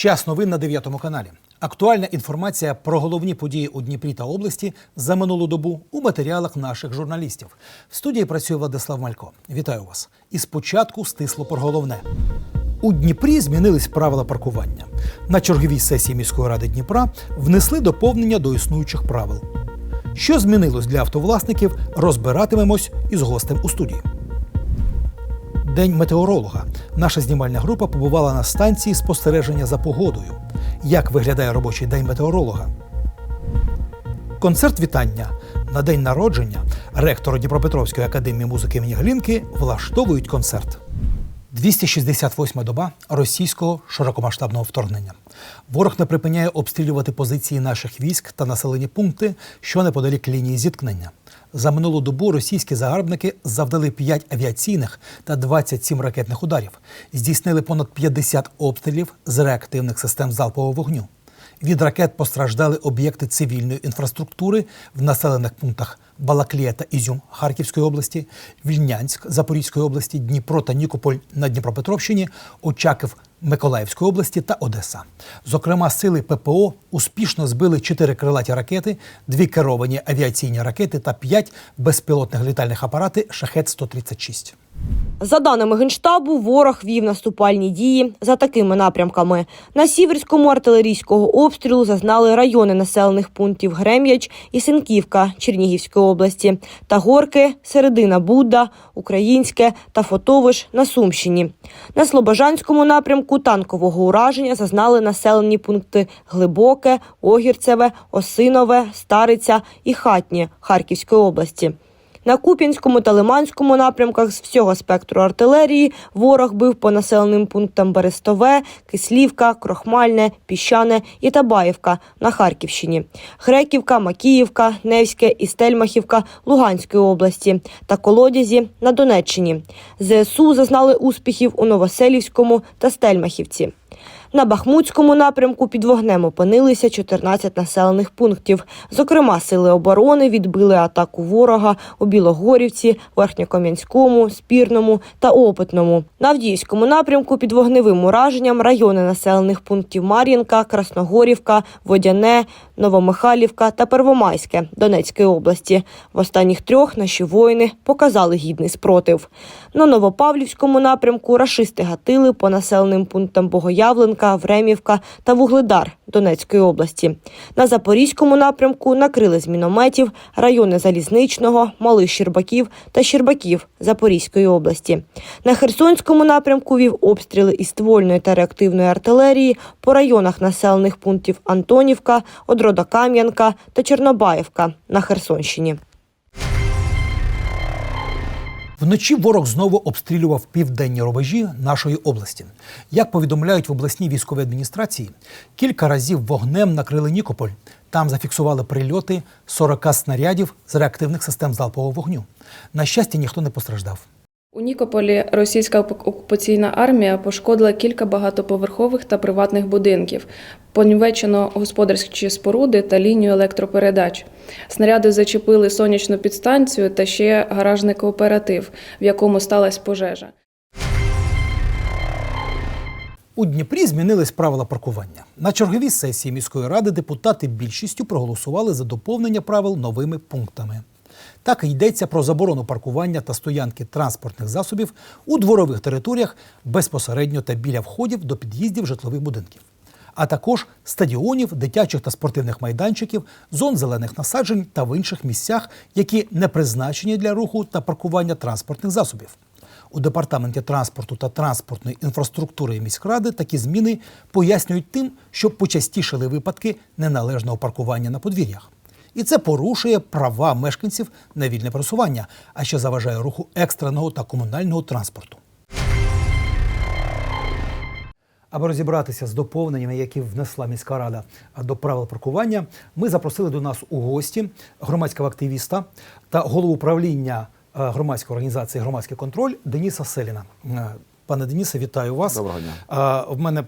Час новин на 9 каналі. Актуальна інформація про головні події у Дніпрі та області за минулу добу у матеріалах наших журналістів. В студії працює Владислав Малько. Вітаю вас. І спочатку стисло про головне. У Дніпрі змінились правила паркування. На черговій сесії міської ради Дніпра внесли доповнення до існуючих правил. Що змінилось для автовласників, розбиратимемось із гостем у студії. День метеоролога. Наша знімальна група побувала на станції спостереження за погодою. Як виглядає робочий день метеоролога? Концерт вітання на день народження ректору Дніпропетровської академії музики імені Глінки влаштовують концерт. 268 доба російського широкомасштабного вторгнення. Ворог не припиняє обстрілювати позиції наших військ та населені пункти, що неподалік лінії зіткнення. За минулу добу російські загарбники завдали 5 авіаційних та 27 ракетних ударів, здійснили понад 50 обстрілів з реактивних систем залпового вогню. Від ракет постраждали об'єкти цивільної інфраструктури в населених пунктах Балаклія та Ізюм Харківської області, Вільнянськ Запорізької області, Дніпро та Нікополь на Дніпропетровщині, Очаків Миколаївської області та Одеса. Зокрема, сили ППО успішно збили чотири крилаті ракети, дві керовані авіаційні ракети та п'ять безпілотних літальних апарати Шахет 136 За даними Генштабу, ворог вів наступальні дії за такими напрямками. На Сіверському артилерійського обстрілу зазнали райони населених пунктів Грем'яч і Синківка Чернігівської області та Горки, Середина Будда, Українське та Фотовиш на Сумщині. На Слобожанському напрямку танкового ураження зазнали населені пункти Глибоке, Огірцеве, Осинове, Стариця і Хатнє Харківської області. На Куп'янському та Лиманському напрямках з всього спектру артилерії ворог бив по населеним пунктам Берестове, Кислівка, Крохмальне, Піщане і Табаївка на Харківщині, Греківка, Макіївка, Невське і Стельмахівка Луганської області та Колодязі на Донеччині. ЗСУ зазнали успіхів у Новоселівському та Стельмахівці. На Бахмутському напрямку під вогнем опинилися 14 населених пунктів. Зокрема, сили оборони відбили атаку ворога у Білогорівці, Верхньокам'янському, Спірному та Опитному. На Авдіївському напрямку під вогневим ураженням райони населених пунктів Мар'їнка, Красногорівка, Водяне, Новомихайлівка та Первомайське Донецької області. В останніх трьох наші воїни показали гідний спротив. На Новопавлівському напрямку рашисти гатили по населеним пунктам Богоявленка, Времівка та Вугледар Донецької області. На Запорізькому напрямку накрили з мінометів райони Залізничного, Малих Щербаків та Щербаків Запорізької області. На Херсонському напрямку вів обстріли із ствольної та реактивної артилерії по районах населених пунктів Антонівка, Одродокам'янка та Чорнобаївка на Херсонщині. Вночі ворог знову обстрілював південні рубежі нашої області. Як повідомляють в обласній військовій адміністрації, кілька разів вогнем накрили Нікополь. Там зафіксували прильоти 40 снарядів з реактивних систем залпового вогню. На щастя, ніхто не постраждав. У Нікополі російська окупаційна армія пошкодила кілька багатоповерхових та приватних будинків, понівечено господарські споруди та лінію електропередач. Снаряди зачепили сонячну підстанцію та ще гаражний кооператив, в якому сталася пожежа. У Дніпрі змінились правила паркування. На черговій сесії міської ради депутати більшістю проголосували за доповнення правил новими пунктами. Так йдеться про заборону паркування та стоянки транспортних засобів у дворових територіях безпосередньо та біля входів до під'їздів житлових будинків, а також стадіонів, дитячих та спортивних майданчиків, зон зелених насаджень та в інших місцях, які не призначені для руху та паркування транспортних засобів. У департаменті транспорту та транспортної інфраструктури міськради такі зміни пояснюють тим, що почастішали випадки неналежного паркування на подвір'ях. І це порушує права мешканців на вільне пересування, а ще заважає руху екстреного та комунального транспорту. Аби розібратися з доповненнями, які внесла міська рада до правил паркування, ми запросили до нас у гості громадського активіста та голову управління е, громадської організації Громадський контроль Деніса Селіна. Е, Пане Денисе, вітаю вас. Доброго дня. В мене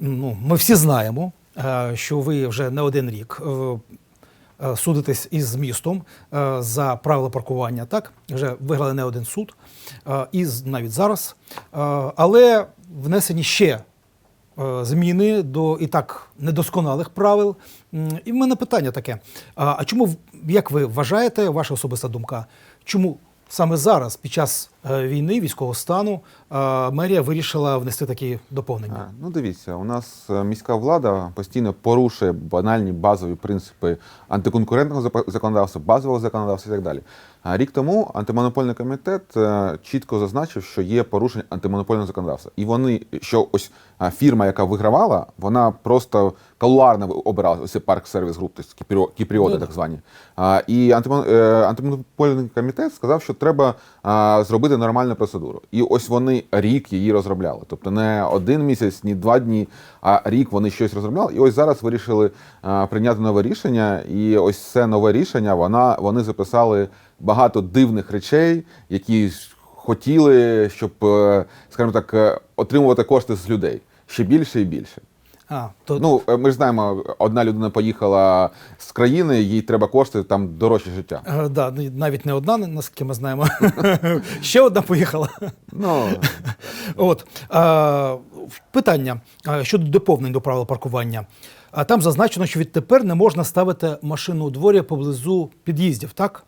ну, ми всі знаємо, е, що ви вже не один рік е, е, із містом е, за правила паркування. Так вже виграли не один суд, е, і навіть зараз. Але внесені ще зміни до і так недосконалих правил. І в мене питання таке: а, чому, як ви вважаєте, ваша особиста думка, чому саме зараз, під час війни, військового стану, е, мерія вирішила внести такі доповнення? А, Ну, дивіться, у нас е, міська влада постійно порушує банальні базові принципи антиконкурентного законодавства, базового законодавства і так далі. А рік тому антимонопольний комітет е, чітко зазначив, що є порушення антимонопольного законодавства. І вони, що ось фірма, яка вигравала, вона просто калуарно обирала ось цей парк сервіс груп, тобто кіпріо- кіпріоти, Ну, так звані. І е, антимонопольний комітет сказав, що треба а, зробити нормальну процедуру. І ось вони рік її розробляли. Тобто не один місяць, ні два дні, а рік вони щось розробляли. І ось зараз вирішили а, прийняти нове рішення. І ось це нове рішення вона, вони записали багато дивних речей, які хотіли, щоб, е, скажімо так, е, отримувати кошти з людей ще більше і більше. А, то, Ну, е, ми ж знаємо, одна людина поїхала з країни, їй треба кошти там дорожче життя. е, да, ну, навіть не одна, наскільки ми знаємо. Ще одна поїхала. Ну, От е, питання щодо доповнень до правил паркування. Там зазначено, що відтепер не можна ставити машину у дворі поблизу під'їздів. Так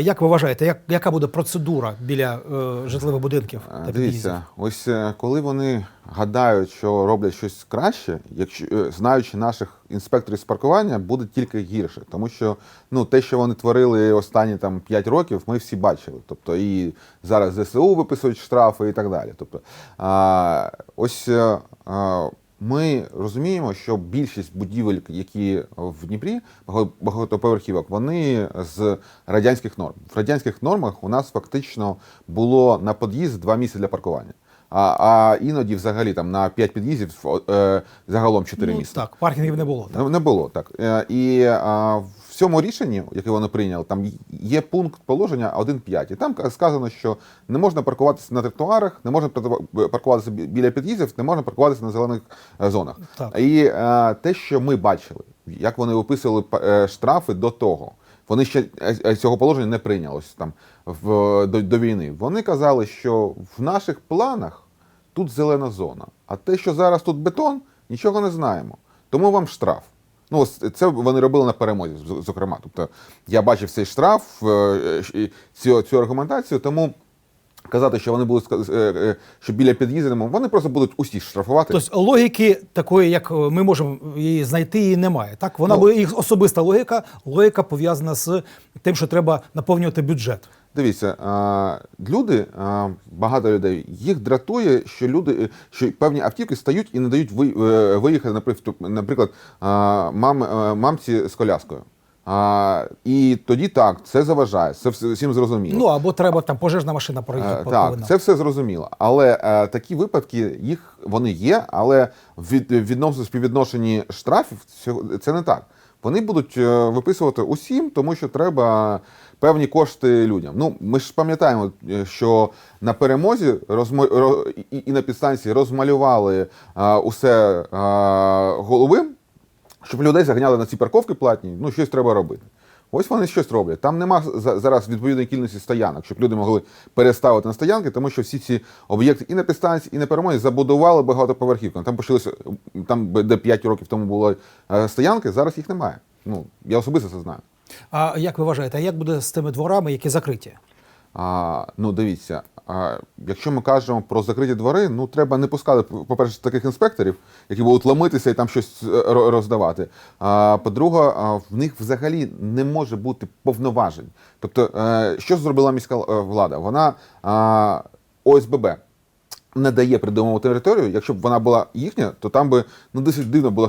як ви вважаєте, як, яка буде процедура біля е, житлових будинків та? Дивіться, ось е, коли вони гадають, що роблять щось краще, якщо е, знаючи наших інспекторів з паркування, буде тільки гірше, тому що ну те, що вони творили останні там 5 років, ми всі бачили. Тобто і зараз ЗСУ виписують штрафи і так далі. Тобто, а, ось. е, а, ми розуміємо, що більшість будівель, які в Дніпрі, багато- багатоповерхівок, вони з радянських норм. В радянських нормах у нас фактично було на під'їзд два місця для паркування. А, а іноді, взагалі, там на п'ять під'їздів е, загалом чотири Ну, місця. так, паркінгів не було. Так. Не, не було так. Е, І а, в цьому рішенні, яке вони прийняли, там є пункт положення 1.5. І там сказано, що не можна паркуватися на тротуарах, не можна паркуватися біля під'їздів, не можна паркуватися на зелених е, зонах. Так. І е, те, що ми бачили, як вони виписували е, штрафи до того. Вони ще цього положення не прийнялось там в, до, до війни. Вони казали, що в наших планах тут зелена зона. А те, що зараз тут бетон, нічого не знаємо. Тому вам штраф. Ну, ось це вони робили на перемозі, зокрема. Тобто я бачив цей штраф, е, і цю, цю аргументацію, тому казати, що вони будуть е, е, що біля під'їзду, вони просто будуть усіх штрафувати. Тобто логіки такої, як е, ми можемо її знайти, її немає. Так, вона Ну. їх особиста логіка, логіка пов'язана з тим, що треба наповнювати бюджет. Дивіться, люди, багато людей, їх дратує, що люди, е, що певні автівки стають і не дають е, виїхати, наприклад, а, мам, е, мамці з коляскою. А, і тоді так, це заважає, це вс- всім зрозуміло. Ну або треба там пожежна машина проїхати. Так, це все зрозуміло. Але е, такі випадки їх вони є, але в від, відносно співвідношенні штрафів це не так. Вони будуть виписувати усім, тому що треба певні кошти людям. Ну, ми ж пам'ятаємо, е, що на перемозі розмо... ро- і, на підстанції розмалювали е, усе е, головим, щоб людей заганяли на ці парковки платні, ну щось треба робити. Ось вони щось роблять. Там нема зараз відповідної кількості стоянок, щоб люди могли переставити на стоянки, тому що всі ці об'єкти і на підстанції, і на перемозі забудували багатоповерхівками. Там почалися там, де 5 років тому були стоянки, зараз їх немає. Ну я особисто це знаю. А як ви вважаєте, а як буде з тими дворами, які закриті? А, ну, дивіться, а, якщо ми кажемо про закриті двори, ну треба не пускати, по-перше, таких інспекторів, які будуть ламитися і там щось е, роздавати. А по-друге, в них взагалі не може бути повноважень. Тобто, е, що зробила міська е, влада? Вона а, ОСББ. Не дає придумову територію. Якщо б вона була їхня, то там би ну досить дивно була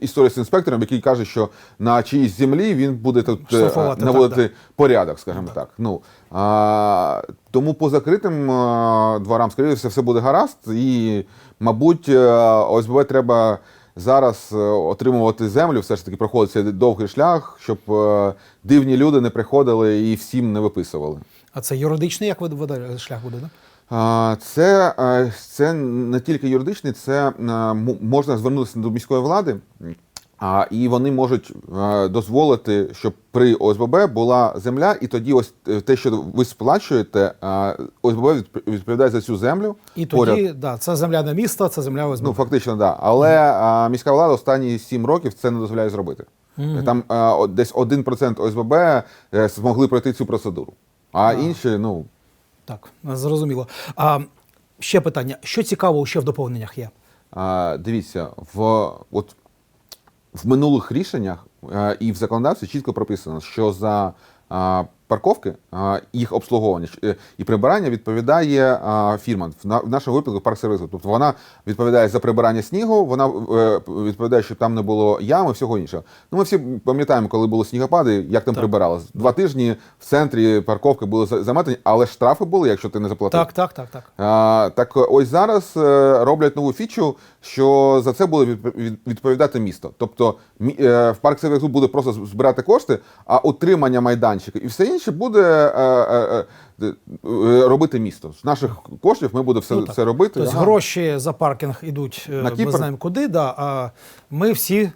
історія з інспектором, який каже, що на чиїсь землі він буде тут е, Штрафувати, наводити так, порядок, скажімо так. Ну а, тому по закритим а, дворам, скоріше все, все буде гаразд, і, мабуть, е, ОСББ треба зараз е, отримувати землю, все ж таки проходить цей довгий шлях, щоб е, дивні люди не приходили і всім не виписували. А це юридичний, як ви шлях буде? Да? Це, це не тільки юридичний, це можна звернутися до міської влади. І вони можуть дозволити, щоб при ОСББ була земля, і тоді ось е, те, що ви сплачуєте, ОСББ відповідає за цю землю. І поряд. тоді, да, це земля не міста, це земля ОСББ. Ну, фактично, так. Да. Але а, міська влада останні сім років це не дозволяє зробити. Там а, от десь 1% ОСББ е, змогли пройти цю процедуру. А інші, ну, Так, зрозуміло. А ще питання: що цікавого ще в доповненнях є? а, дивіться, в, от, в минулих рішеннях а, і в законодавстві чітко прописано, що за а, парковки, їх обслуговування е, і прибирання відповідає фірма. В, на, в нашому випадку парк сервісу. Тобто вона відповідає за прибирання снігу, вона е, відповідає, щоб там не було ями, всього іншого. Ну, ми всі пам'ятаємо, коли були снігопади, як там Так. прибирали. Два тижні в центрі парковки були заметені, але штрафи були, якщо ти не заплатив. Так, так, так, так. Так ось зараз е, роблять нову фічу, що за це буде відповідати місто. Тобто е, в парк сервісу буде просто збирати кошти, а утримання майданчика і все інше буде е, е, робити місто. З наших коштів ми будемо все, Ну, все робити. Тобто Ага. гроші за паркінг йдуть, На ми Кіпр? знаємо куди, да, а ми всі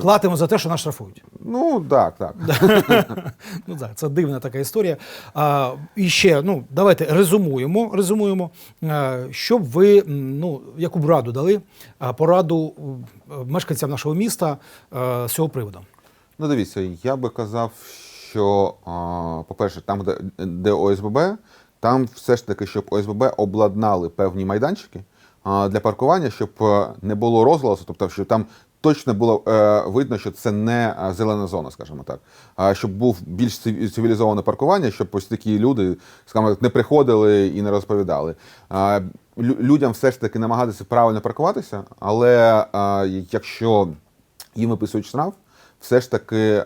платимо за те, що нас штрафують. Ну так, так. Ну так, це дивна така історія. А, і ще, ну, давайте резумуємо, резумуємо, щоб ви ну, яку б раду дали, а, пораду е, мешканцям нашого міста е, з цього приводу. Ну, дивіться, я би казав, що, по-перше, там, де, де ОСББ, там все ж таки, щоб ОСББ обладнали певні майданчики для паркування, щоб е, не було розголосу, тобто, щоб там точно було е, видно, що це не е, зелена зона, скажімо так. А щоб був більш циві- цивілізоване паркування, щоб ось такі люди, скажімо не приходили і не розповідали. Людям все ж таки намагатися правильно паркуватися, але якщо їм виписують штраф, все ж таки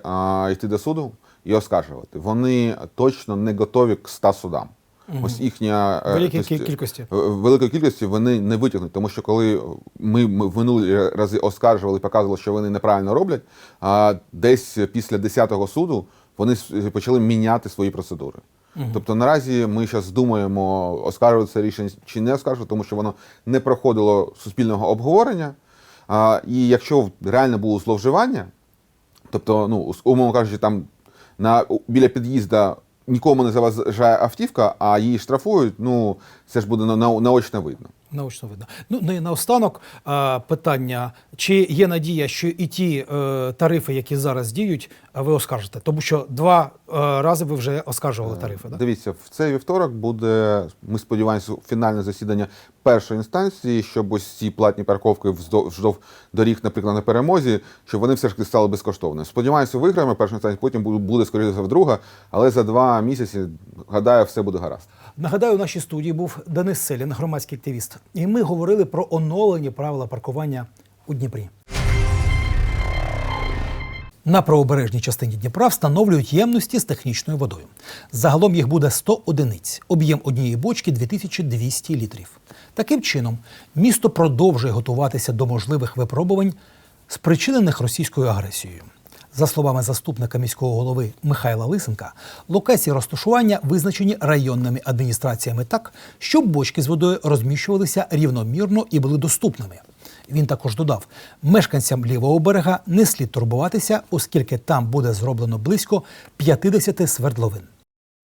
йти до суду і оскаржувати. Вони точно не готові к 100 судам. Ось їхня е, Великій тобто, кількості. е, великої кількості вони не витягнуть, тому що коли ми, ми в минулі рази оскаржували, показували, що вони неправильно роблять, а десь після 10-го суду вони почали міняти свої процедури. Тобто наразі ми зараз думаємо, оскаржувати це рішення чи не оскаржувати, тому що воно не проходило суспільного обговорення. А, і якщо реально було зловживання, тобто, ну, умовно кажучи, там на, біля під'їзда нікому не заважає автівка, а її штрафують, ну це ж буде на, на, наочно видно. Наочно видно. Ну, ну і наостанок питання: чи є надія, що і ті е, тарифи, які зараз діють, ви оскаржите? Тому що два е, рази ви вже оскаржували тарифи. Да? Дивіться, в цей вівторок буде, ми сподіваємося, фінальне засідання першої інстанції, щоб ось ці платні парковки вздов- вздовж доріг, наприклад, на перемозі, щоб вони все ж таки стали безкоштовними. Сподіваюся, виграємо першу інстанцію, потім буде, буде скоріше за друга, але за два місяці, гадаю, все буде гаразд. Нагадаю, у нашій студії був Денис Селін, громадський активіст, і ми говорили про оновлені правила паркування у Дніпрі. На правобережній частині Дніпра встановлюють ємності з технічною водою. Загалом їх буде 100 одиниць, об'єм однієї бочки 2200 літрів. Таким чином, місто продовжує готуватися до можливих випробувань, спричинених російською агресією. За словами заступника міського голови Михайла Лисенка, локації розташування визначені районними адміністраціями так, щоб бочки з водою розміщувалися рівномірно і були доступними. Він також додав, мешканцям лівого берега не слід турбуватися, оскільки там буде зроблено близько 50 свердловин.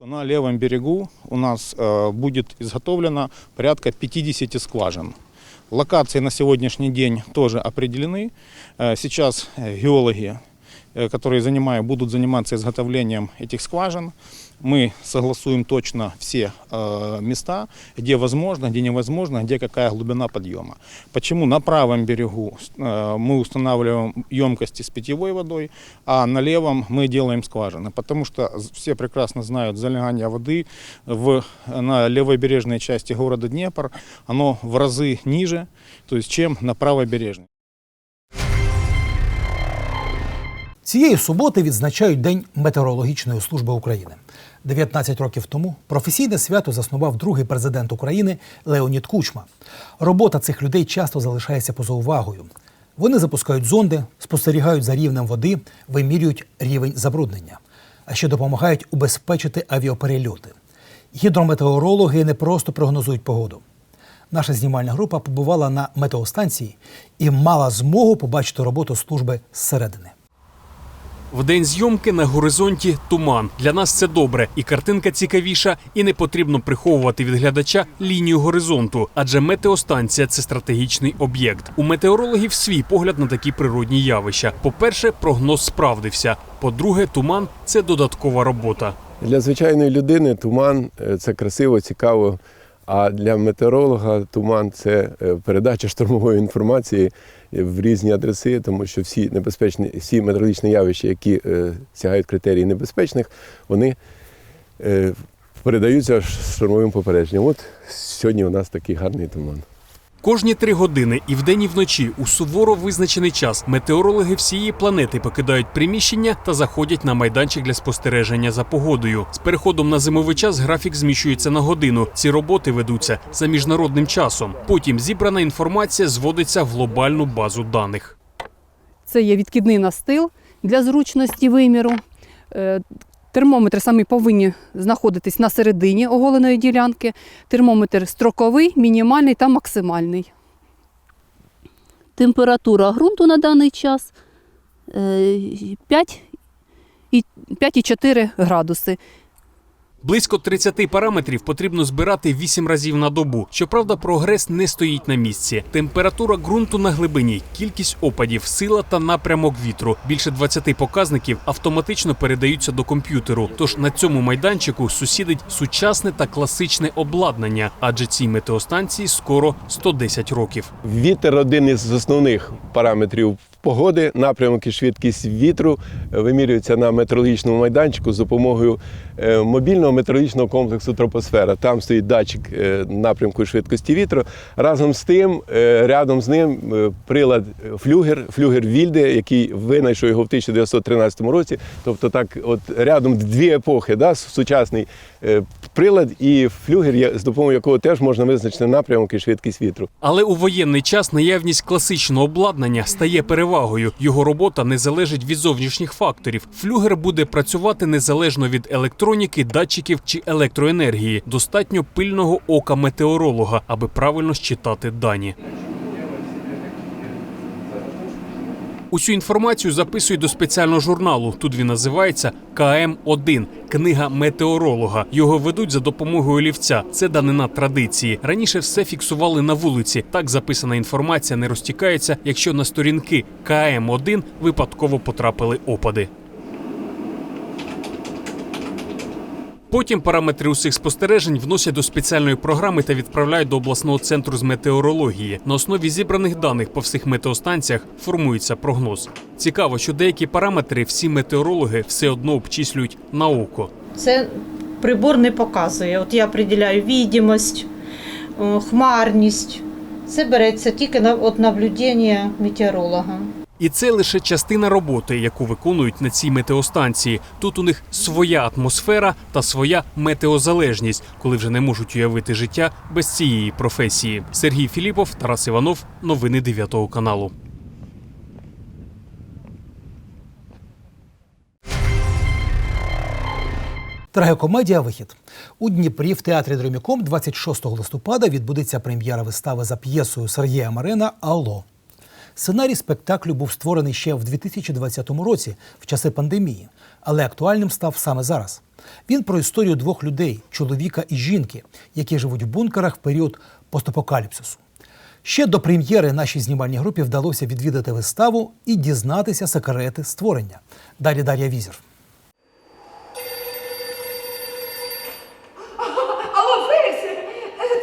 На левом берегу у нас э, будет изготовлено порядка 50 скважин. Локации на сегодняшний день тоже определены. Э, Сейчас э, геологи, э, которые занимают, будут заниматься изготовлением этих скважин. Мы согласуем точно все э, места, где возможно, где невозможно, где какая глубина подъема. Почему на правом берегу э, мы устанавливаем емкости с питьевой водой, а на левом мы делаем скважины? Потому что все прекрасно знают залегание воды в, на левобережной части города Днепр, оно в разы ниже, то есть, чем на правобережной. Цієї суботи відзначають День метеорологічної служби України. 19 років тому професійне свято заснував другий президент України Леонід Кучма. Робота цих людей часто залишається поза увагою. Вони запускають зонди, спостерігають за рівнем води, вимірюють рівень забруднення, а ще допомагають убезпечити авіаперельоти. Гідрометеорологи не просто прогнозують погоду. наша знімальна група побувала на метеостанції і мала змогу побачити роботу служби зсередини. В день зйомки на горизонті туман. Для нас це добре, і картинка цікавіша, і не потрібно приховувати від глядача лінію горизонту, адже метеостанція це стратегічний об'єкт. У метеорологів свій погляд на такі природні явища. По-перше, прогноз справдився. По-друге, туман це додаткова робота. Для звичайної людини туман е, це красиво, цікаво. А для метеоролога туман це е, передача штормової інформації в різні адреси, тому що всі небезпечні, всі метеорологічні явища, які е, сягають критерії небезпечних, вони е, передаються штормовим попередженням. От сьогодні у нас такий гарний туман. Кожні три години і вдень, і вночі у суворо визначений час метеорологи всієї планети покидають приміщення та заходять на майданчик для спостереження за погодою. З переходом на зимовий час графік зміщується на годину. Ці роботи ведуться за міжнародним часом. Потім зібрана інформація зводиться в глобальну базу даних. Це є відкидний настил для зручності виміру. Е, Термометри самі повинні знаходитись на середині оголеної ділянки. Термометр строковий, мінімальний та максимальний. Температура ґрунту на даний час е, 5 і 5,4 градуси. Близько 30 параметрів потрібно збирати 8 разів на добу. Щоправда, прогрес не стоїть на місці. Температура ґрунту на глибині, кількість опадів, сила та напрямок вітру. Більше 20 показників автоматично передаються до комп'ютеру. Тож на цьому майданчику сусідить сучасне та класичне обладнання, адже цій метеостанції скоро 110 років. Вітер один із основних параметрів погоди, напрямок і швидкість вітру е, вимірюються на метеорологічному майданчику з допомогою е, мобільного метеорологічного комплексу Тропосфера. Там стоїть датчик е, напрямку і швидкості вітру. Разом з тим, рядом з ним прилад флюгер, флюгер Вільде, який винайшов його в 1913 році. Тобто, так, от рядом дві епохи, да, сучасний прилад і флюгер, з допомогою якого теж можна визначити напрямок і швидкість вітру. Але у воєнний час наявність класичного обладнання стає перевагою. Його робота не залежить від зовнішніх факторів. Флюгер буде працювати незалежно від електроніки, датчиків чи електроенергії. Достатньо пильного ока метеоролога, аби правильно считати дані. Усю інформацію записують до спеціального журналу. Тут він називається КМ-1 – книга метеоролога. Його ведуть за допомогою олівця. Це данина традиції. Раніше все фіксували на вулиці. Так записана інформація не розтікається, якщо на сторінки КМ-1 випадково потрапили опади. Потім параметри усіх спостережень вносять до спеціальної програми та відправляють до обласного центру з метеорології. На основі зібраних даних по всіх метеостанціях формується прогноз. Цікаво, що деякі параметри всі метеорологи все одно обчислюють на око. Це прибор не показує. От я приділяю відомість, е, хмарність. Це береться тільки на от наблюдення метеоролога. І це лише частина роботи, яку виконують на цій метеостанції. Тут у них своя атмосфера та своя метеозалежність, коли вже не можуть уявити життя без цієї професії. Сергій Філіпов, Тарас Іванов, новини 9 каналу. Трагікомедія Вихід у Дніпрі в театрі Дроміком 26 листопада відбудеться прем'єра вистави за п'єсою Сергія Марина Алло. Сценарій спектаклю був створений ще в 2020 році, в часи пандемії, але актуальним став саме зараз. Він про історію двох людей чоловіка і жінки, які живуть в бункерах в період постапокаліпсису. Ще до прем'єри нашій знімальній групі вдалося відвідати виставу і дізнатися секрети створення. Далі Дар'я Візір. Алло, Фелікс,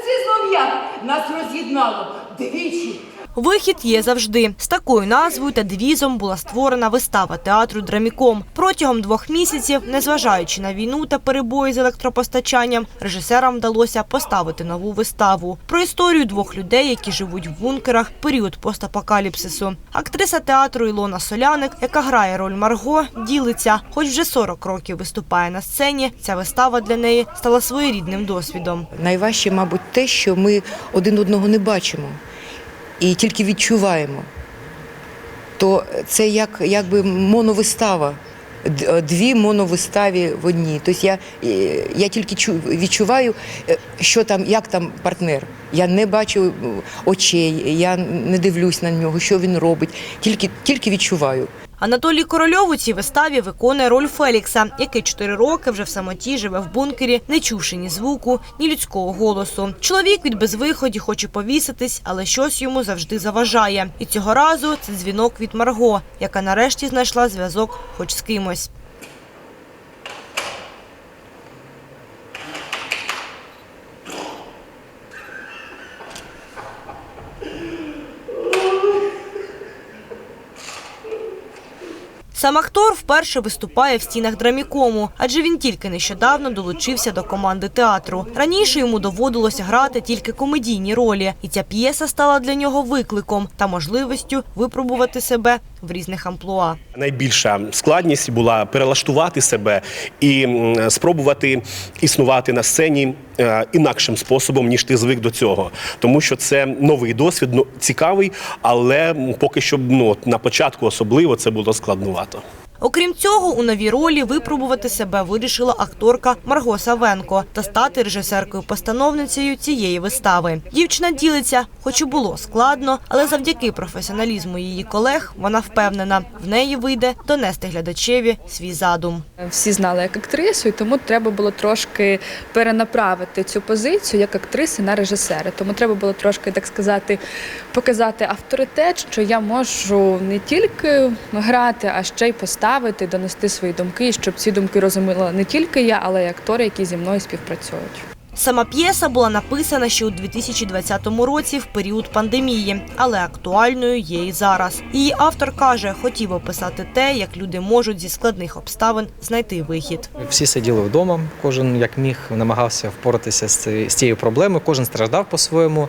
це знов я. Нас роз'єднало двічі. Вихід є завжди. З такою назвою та девізом була створена вистава театру Драміком. Протягом двох місяців, незважаючи на війну та перебої з електропостачанням, режисерам вдалося поставити нову виставу про історію двох людей, які живуть в бункерах період постапокаліпсису. Актриса театру Ілона Соляник, яка грає роль Марго, ділиться, хоч вже 40 років виступає на сцені. Ця вистава для неї стала своєрідним досвідом. Найважче, мабуть, те, що ми один одного не бачимо і тільки відчуваємо. То це як якби моновистава. е, дві моновиставі в одній. Тобто я, е, я тільки чу, відчуваю, е, що там, як там партнер. Я не бачу очей, я не дивлюсь на нього, що він робить, тільки, тільки відчуваю. Анатолій Корольов у цій виставі виконує роль Фелікса, який чотири роки вже в самоті живе в бункері, не чувши ні звуку, ні людського голосу. Чоловік від безвиході хоче повіситись, але щось йому завжди заважає. І цього разу це дзвінок від Марго, яка нарешті знайшла зв'язок хоч з кимось. Сам актор вперше виступає в стінах драмікому, адже він тільки нещодавно долучився до команди театру. Раніше йому доводилося грати тільки комедійні ролі, і ця п'єса стала для нього викликом та можливістю випробувати себе в різних амплуа. Найбільша складність була перелаштувати себе і спробувати існувати на сцені е, інакшим способом, ніж ти звик до цього. Тому що це новий досвід, ну, цікавий, але поки що ну, на початку особливо це було складнувато. Окрім цього, у новій ролі випробувати себе вирішила акторка Марго Савенко та стати режисеркою-постановницею цієї вистави. Дівчина ділиться, хоч і було складно, але завдяки професіоналізму її колег вона впевнена, в неї вийде донести глядачеві свій задум. Всі знали як актрису, і тому треба було трошки перенаправити цю позицію як актриси на режисера. Тому треба було трошки, так сказати, показати авторитет, що я можу не тільки грати, а ще й поставити, донести свої думки, щоб ці думки розуміла не тільки я, але й актори, які зі мною співпрацюють. Сама п'єса була написана ще у 2020 році в період пандемії, але актуальною є і зараз. Її автор каже, хотів описати те, як люди можуть зі складних обставин знайти вихід. Всі сиділи вдома, кожен як міг намагався впоратися з цією проблемою, кожен страждав по-своєму.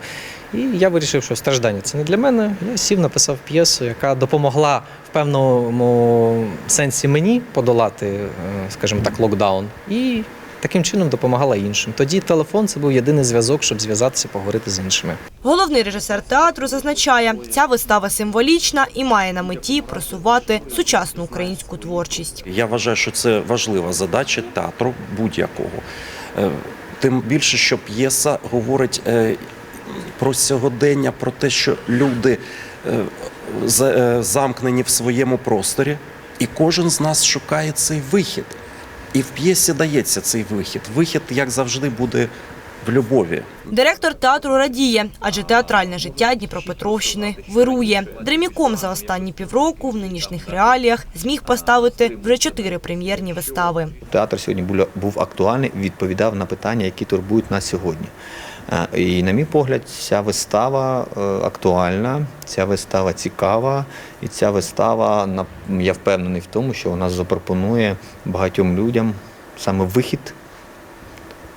І я вирішив, що страждання це не для мене. Я сів, написав п'єсу, яка допомогла в певному сенсі мені подолати, е, скажімо так, локдаун. І таким чином допомагала іншим. Тоді телефон це був єдиний зв'язок, щоб зв'язатися, поговорити з іншими. Головний режисер театру зазначає, ця вистава символічна і має на меті просувати сучасну українську творчість. Я вважаю, що це важлива задача театру будь-якого. Е, Тим більше, що п'єса говорить е, про сьогодення, про те, що люди е, за- замкнені в своєму просторі, і кожен з нас шукає цей вихід. І в п'єсі дається цей вихід. Вихід, як завжди, буде в любові. Директор театру радіє, адже театральне життя Дніпропетровщини вирує. Дреміком за останні півроку в нинішніх реаліях зміг поставити вже чотири прем'єрні вистави. Театр сьогодні був- був актуальний, відповідав на питання, які турбують нас сьогодні. Е, І, на мій погляд, ця вистава е, актуальна, ця вистава цікава, і ця вистава, я впевнений в тому, що вона запропонує багатьом людям саме вихід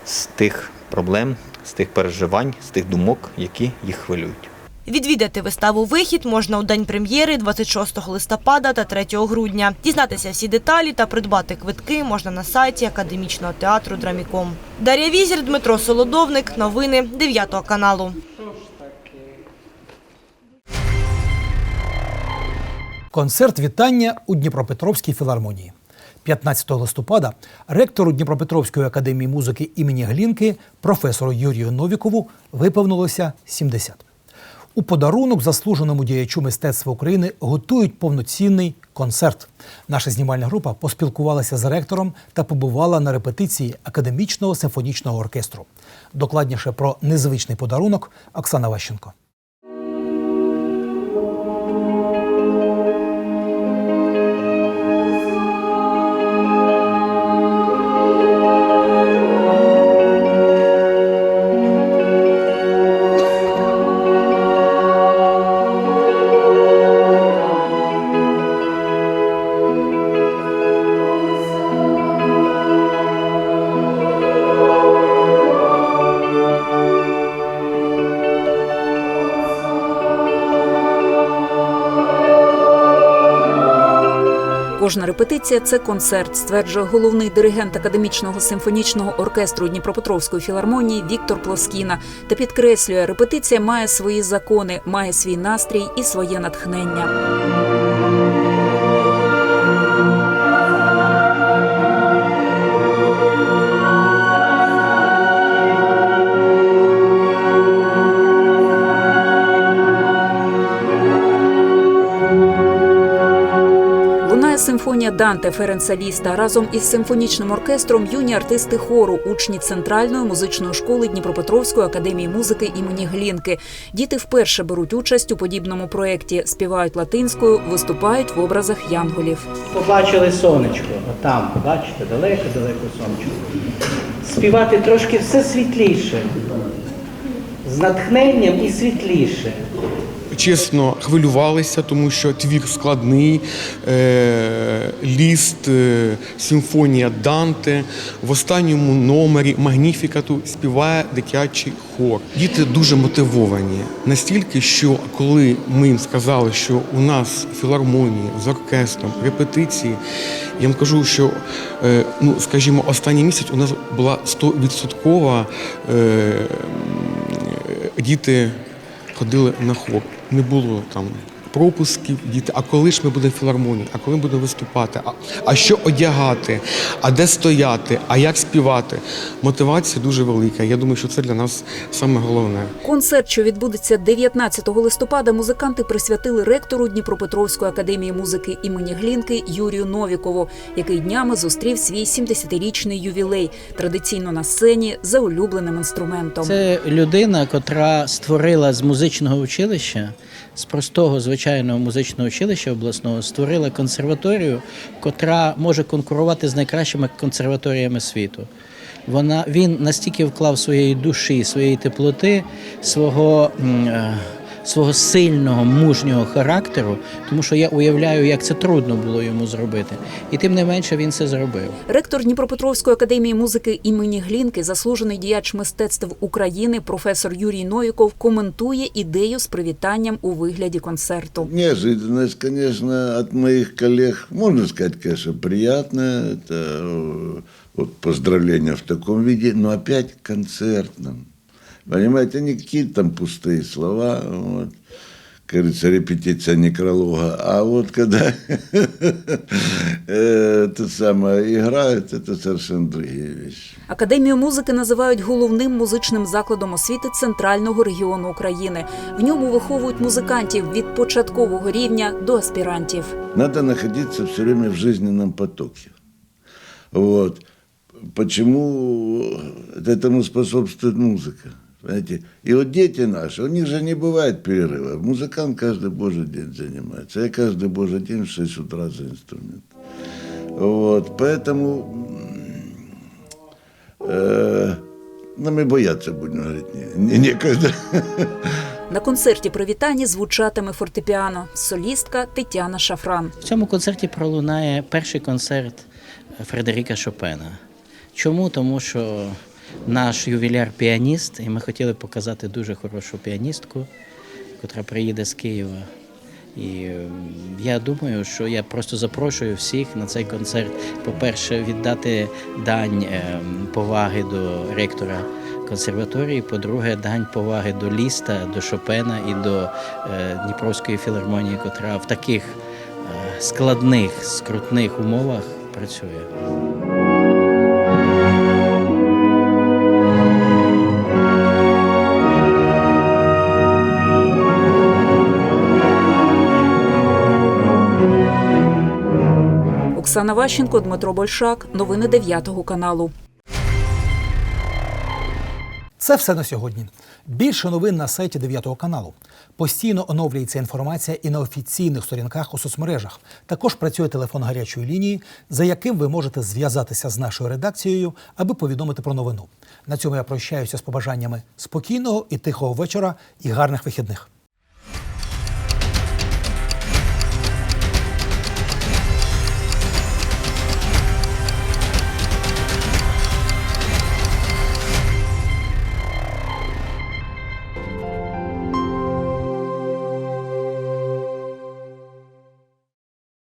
з тих проблем, з тих переживань, з тих думок, які їх хвилюють. Відвідати виставу Вихід можна у день прем'єри 26 листопада та 3 грудня. Дізнатися всі деталі та придбати квитки можна на сайті академічного театру Драміком. Дар'я Візір, Дмитро Солодовник. Новини 9 каналу. Концерт вітання у Дніпропетровській філармонії. 15 листопада ректору Дніпропетровської академії музики імені Глінки, професору Юрію Новікову, виповнилося 70. У подарунок заслуженому діячу мистецтва України готують повноцінний концерт. Наша знімальна група поспілкувалася з ректором та побувала на репетиції академічного симфонічного оркестру. Докладніше про незвичний подарунок Оксана Ващенко. Кожна репетиція це концерт, стверджує головний диригент академічного симфонічного оркестру Дніпропетровської філармонії Віктор Плоскіна та підкреслює, репетиція має свої закони, має свій настрій і своє натхнення. Данте Ференса Ліста разом із симфонічним оркестром юні артисти хору, учні Центральної музичної школи Дніпропетровської академії музики імені Глінки. Діти вперше беруть участь у подібному проєкті, співають латинською, виступають в образах янголів. Побачили сонечко, отам, бачите, далеко-далеко сонечко. Співати трошки все світліше, з натхненням і світліше. Чесно хвилювалися, тому що твір складний, е, ліст, е, симфонія Данте. В останньому номері Магніфікату співає дитячий хор. Діти дуже мотивовані. Настільки, що коли ми їм сказали, що у нас філармонії з оркестром репетиції, я вам кажу, що е, ну, скажімо, останній місяць у нас була 100% е, діти ходили на хор. Не було там пропусків, діти. А коли ж ми будемо в філармонії? А коли ми будемо виступати? А, а що одягати? А де стояти? А як співати? Мотивація дуже велика. Я думаю, що це для нас саме головне. Концерт, що відбудеться 19 листопада, музиканти присвятили ректору Дніпропетровської академії музики імені Глінки Юрію Новікову, який днями зустрів свій 70-річний ювілей традиційно на сцені за улюбленим інструментом. Це людина, котра створила з музичного училища, з простого звичайного музичного училища обласного, створила консерваторію, котра може конкурувати з найкращими консерваторіями світу. Вона він настільки вклав своєї душі, своєї теплоти, свого. Свого сильного мужнього характеру, тому що я уявляю, як це трудно було йому зробити, і тим не менше він це зробив. Ректор Дніпропетровської академії музики імені Глінки, заслужений діяч мистецтв України, професор Юрій Новіков, коментує ідею з привітанням у вигляді концерту. Неожиданность, конечно, от моих коллег, можно сказать, конечно, приятная. Это э, вот поздравления в таком виде, но опять концертном. Понимаете, не какие-то там пустые слова, вот, как говорится, репетиция некролога, а вот когда э, это самое играют, это совершенно другие вещи. Академію музики називають головним музичним закладом освіти центрального регіону України. В ньому виховують музикантів від початкового рівня до аспірантів. Надо находиться все время в жизненном потоке. Вот. Почему этому способствует музыка? Понимаете? И вот дети наши, у них же не бывает перерыва. Музыкант каждый божий день занимается. Я каждый божий день в 6 утра за инструмент. Вот. Поэтому э, нам и бояться, будем говорить, не, не, некогда. На концерті привітання звучатиме фортепіано, солістка Тетяна Шафран. В цьому концерті пролунає перший концерт Фредеріка Шопена. Чому? Тому що наш ювіляр піаніст, і ми хотіли показати дуже хорошу піаністку, яка приїде з Києва. І я думаю, що я просто запрошую всіх на цей концерт. По-перше, віддати дань ем, поваги до ректора консерваторії. По-друге, дань поваги до Ліста, до Шопена і до е, Дніпровської філармонії, котра в таких е, складних, скрутних умовах працює. Оксана Ващенко, Дмитро Большак. Новини 9 каналу. Це все на сьогодні. Більше новин на сайті 9 каналу. Постійно оновлюється інформація і на офіційних сторінках у соцмережах. Також працює телефон гарячої лінії, за яким ви можете зв'язатися з нашою редакцією, аби повідомити про новину. На цьому я прощаюся з побажаннями спокійного і тихого вечора і гарних вихідних.